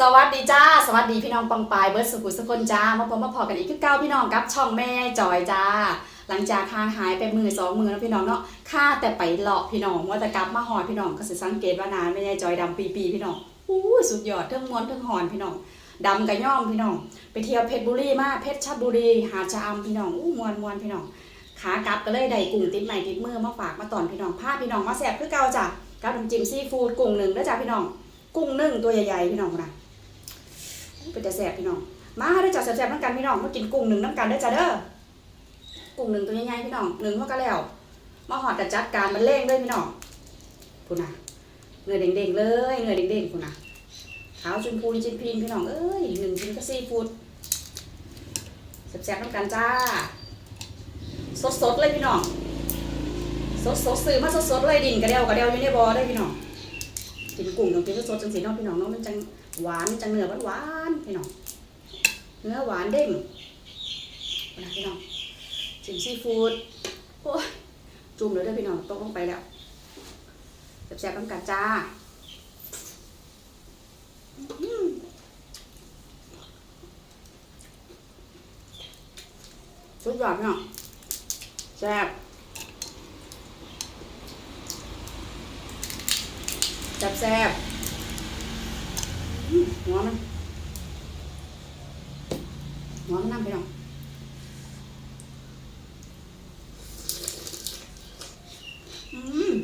สวัสดีจ้า สวัสดีพี่น้องปองปายเบิร์ดสุขุสกลจ้ามาพบมาพอกันอีกคือเก้าพี่น้องกับช่องแม่จอยจ้า หลังจากห่างหายไปมือสองมือแล้วพี่น้องเนาะค่าแต่ไปเลาะพี่น้องว่าแต่กลับมาหอดพี่น้องก็สิสังเกตว่านานไม่จอยดำปีปีๆพี่น้องอู้สุดยอดเทิงม้วนเทิงหอนพี่น้องดำกับย่อมพี่น้องไปเที่ยวเพชรบุรีมาเพชรชบุรีหาชะอำพี่น้องอู้มวนมวนพี่น้องขากลับก็เลยได้กุ้งติดใหม่ติดมือมาฝากมาตอนพี่น้องพาพี่น้องมาแซบคือเก่าจ้ะกับน้ำจิ้มซีฟู้ดกุ้งหนึ่งด้อจ้ะพี่น้อง กุ้งนึ่งตัวใหญ่ๆพี่น้องนะ เป็นแต่แสบพี่น้อง มาได้จัดแสบๆน้ำกันพี่น้องมากินกุ้งหนึ่งน้ำกันได้จ้ะเด้อ กุ้งหนึ่งตัวใหญ่ๆพี่น้องหนึ่งเท่ากันแล้ว มาหอดแต่จัดการมันเร่งเลยพี่น้องพูนะเนื้อเด้งๆเลยเนื้อเด้งๆพูนะขาวชมพูชิ้นพีนพี่น้องเอ้ยหนึ่งชิ้นก็ซีฟู้ดแสบๆน้ำกันจ้า สดๆเลยพี่น้องสดๆซื้อมาสดๆเลยดินกระเดียวกระเดียวอยู่ในบ่อได้พี่น้องกินกุ้งต้องกินสดๆจังสีน้องพี่น้องน้องมันจัง หวานจังเนื้อหวานๆพี่น้องเนื้อหวานเด้งนะพี่น้องจิ้มซีฟู้ดโอ้จุ่มเลยด้อพี่น้องตกลงไปแล้วแซ่บๆน้ำกันจ้าสุดยอดพี่น้องแซ่บแซ่บแซ่บ หัวมันหัวมันน้ำไปหน่อยอืม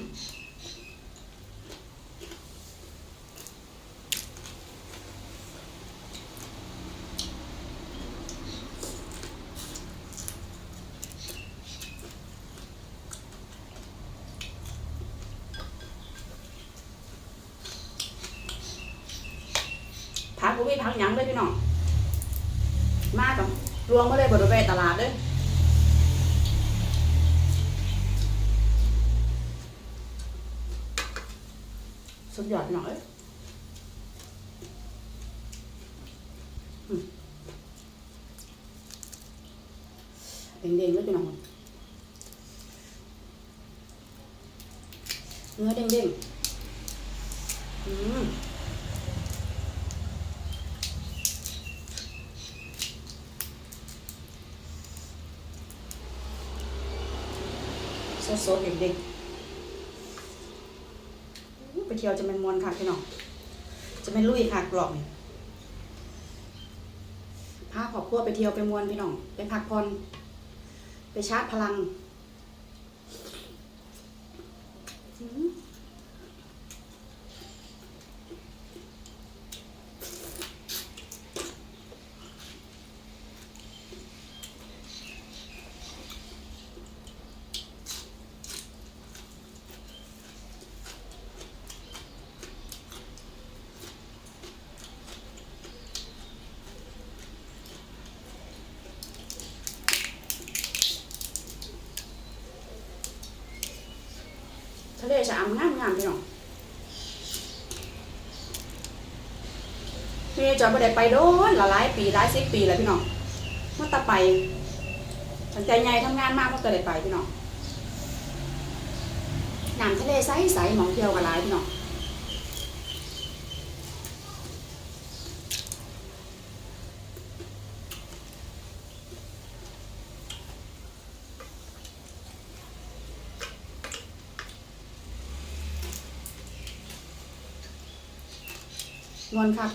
พัก บุ้ยพักหยังเลยพี่น้อง มากับรวมมาเลยบริเวณตลาดเลยสุดยอดพี่อยเด้งๆเลยพี่น้องเนื้อเด้งๆอืม สดๆเด็กๆไปเที่ยวจะเป็นมวนค่ะพี่น้องจะเป็นลุยค่ะกรอบนี่พาครอบครัวไปเที่ยวไปมวนพี่น้องไปพักผ่อนไปชาร์จพลังอืม ทะเลชะอำงามงามพี่น้องพี่จอยบ่ได้ไปโดนละหลายปีหลายสิบปีแล้วพี่น้องเมื่อตะไปสนใจใหญ่ทำงานมากมันก็ได้ไปพี่น้องน้ำทะเลใสๆหมองเที่ยวกันหลายพี่น้อง นวลค่ะ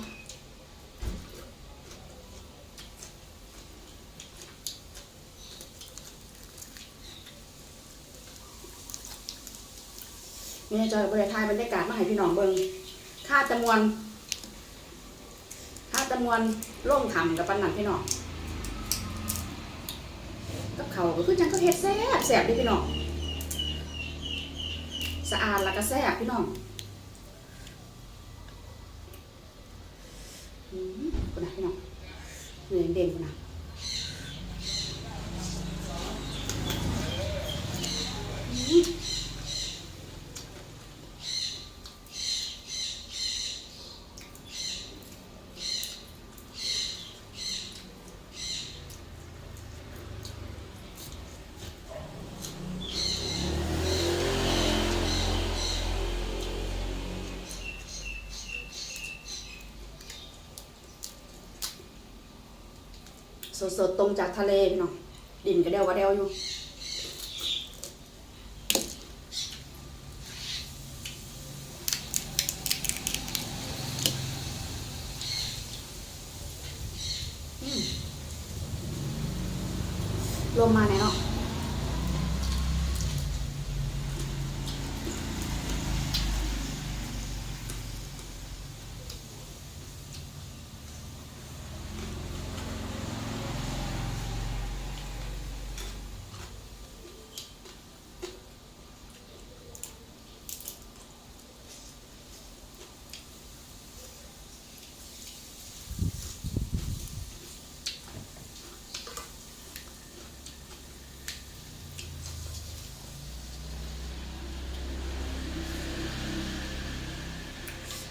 มีจอยบริทายบรรยากาศมาให้พี่น้องเบิงค่าจำนวนค่าจำนวนร่มขำกับปันนันพี่น้องกับเขาก็คือจังก็เฮ็ดแซ่บแซ่บดิพี่น้อง สะอาดแล้วก็แซ่บพี่น้อง อืม คุณนะพี่น้องเนื้อเด่นคุณนะ สดๆตรงจากทะเลพี่น้องดินกระเดวกระเดวอยู่ลมมาไหนเนาะ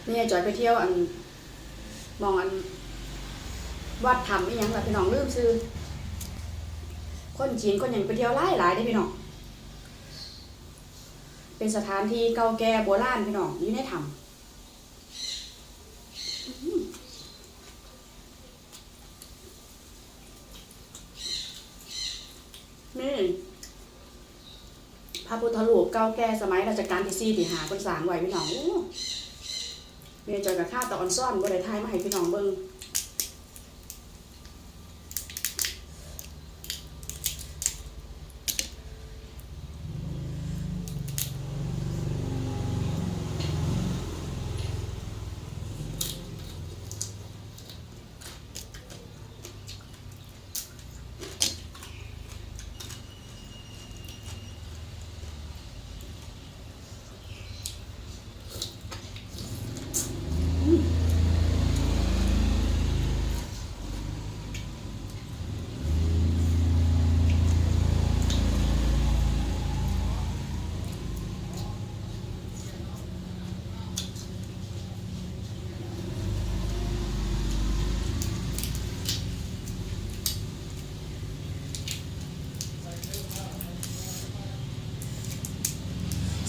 นี่จอยไปเที่ยวอัน มองอันวัดทำอีหยังล่ะพี่น้องลืมซื้อ คนจีนคนหยังไปเที่ยวหลายหลายได้พี่น้อง เป็นสถานที่เก่าแก่โบราณพี่น้องอยู่ในถ้ำนี่พระพุทธรูปเก่าแก่สมัยรัชกาลที่สี่ที่หาคนสร้างไว้พี่น้องอ เมียจอยกับข้าตอนซ่อนบ่ได้ทายมาให้พี่น้องเบิ่ง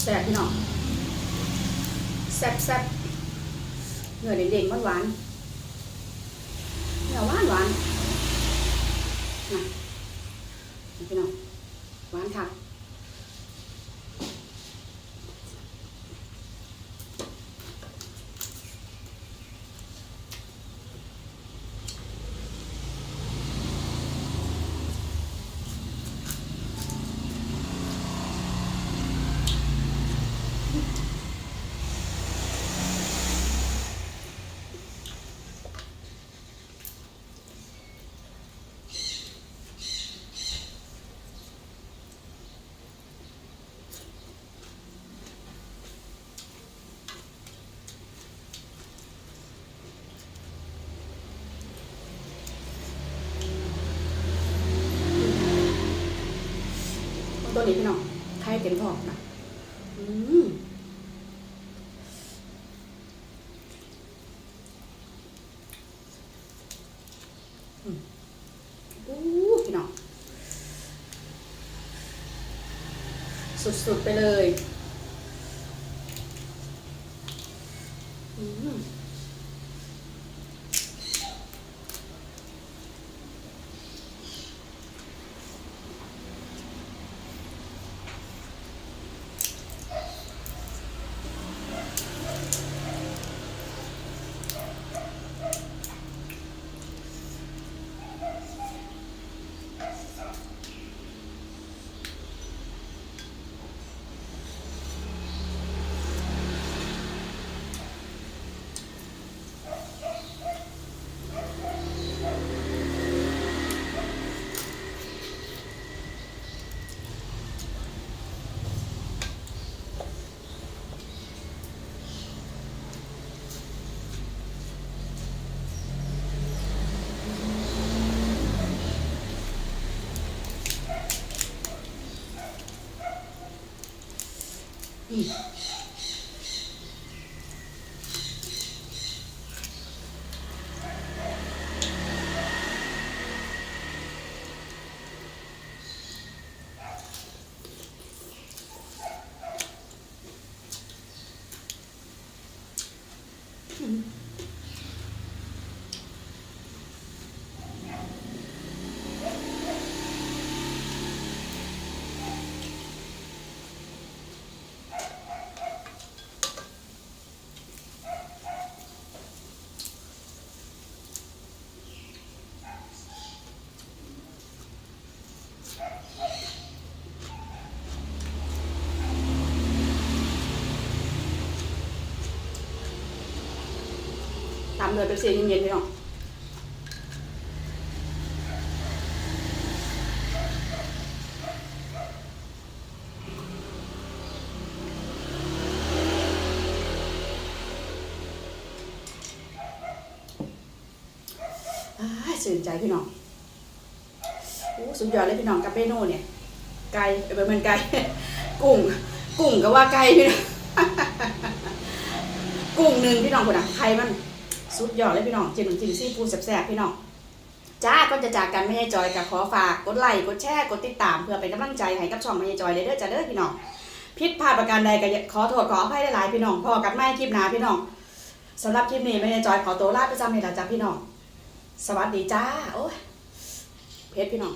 ซ่บพี่น้องแซ่บแซ่บเนื้อเด้งๆหวานๆเนื้อหวานหวานนะพี่น้องหวานค่ะ นี้พี่น้องไข่เต็มท้องนะอืมอือพี่น้องสุดๆไปเลย อืม อืามเลยเป็นเสียเย็นๆพี่น้องอ้ายสื่นใจพี่น้องโอ้สุดยอดเลยพี่น้องกับเมนูเนี่ย ไก่เออเป็นไก่กุ้ง กุ้งก็ว่าไก่พี่น้องกุ้งหนึ่งพี่น้องคนอะไข่มัน สุดยอดเลยพี่น้องจิ้มน้ำจิ้มซีฟู้ดแซ่บๆพี่น้องจ้าก็จะจากกันไม่ให้จอยกับขอฝากกดไลค์กดแชร์กดติดตามเพื่อเป็นกำลังใจให้กับช่องไม่ให้จอยเลยเด้อจ้าเด้อพี่น้องผิดพลาดประการใดก็ขอโทษขออภัยหลายๆพี่น้องพอกันไม่คลิปหน้าพี่น้องสำหรับคลิปนี้ไม่ให้จอยขอตัวลาไปจำให้ละจ้าพี่น้องสวัสดีจ้าโอ้ยเพชรพี่น้อง